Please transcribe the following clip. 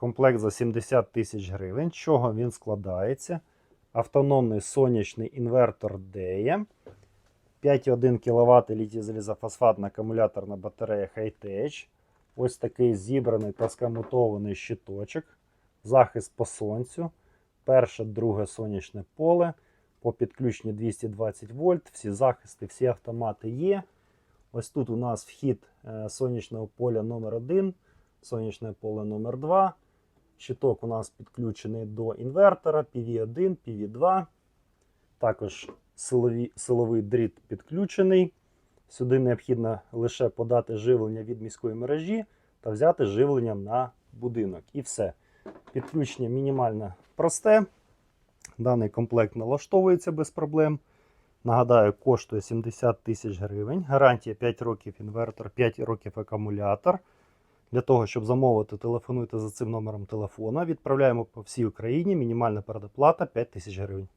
Комплект за 70 тисяч гривень. Чого він складається? Автономний сонячний інвертор DEA, 5,1 кВт літій акумуляторна батарея Hightech. Ось такий зібраний та скамутований щиточок, захист по сонцю, перше, друге сонячне поле, по підключенню 220 вольт, всі захисти, всі автомати є. Ось тут у нас вхід е, сонячного поля номер 1 сонячне поле номер 2 Щиток у нас підключений до інвертора PV1, PV2. Також силові, силовий дріт підключений. Сюди необхідно лише подати живлення від міської мережі та взяти живлення на будинок. І все. Підключення мінімально просте. Даний комплект налаштовується без проблем. Нагадаю, коштує 70 тисяч гривень. Гарантія 5 років інвертор, 5 років акумулятор. Для того, щоб замовити, телефонуйте за цим номером телефона. Відправляємо по всій Україні. Мінімальна передоплата 5 тисяч гривень.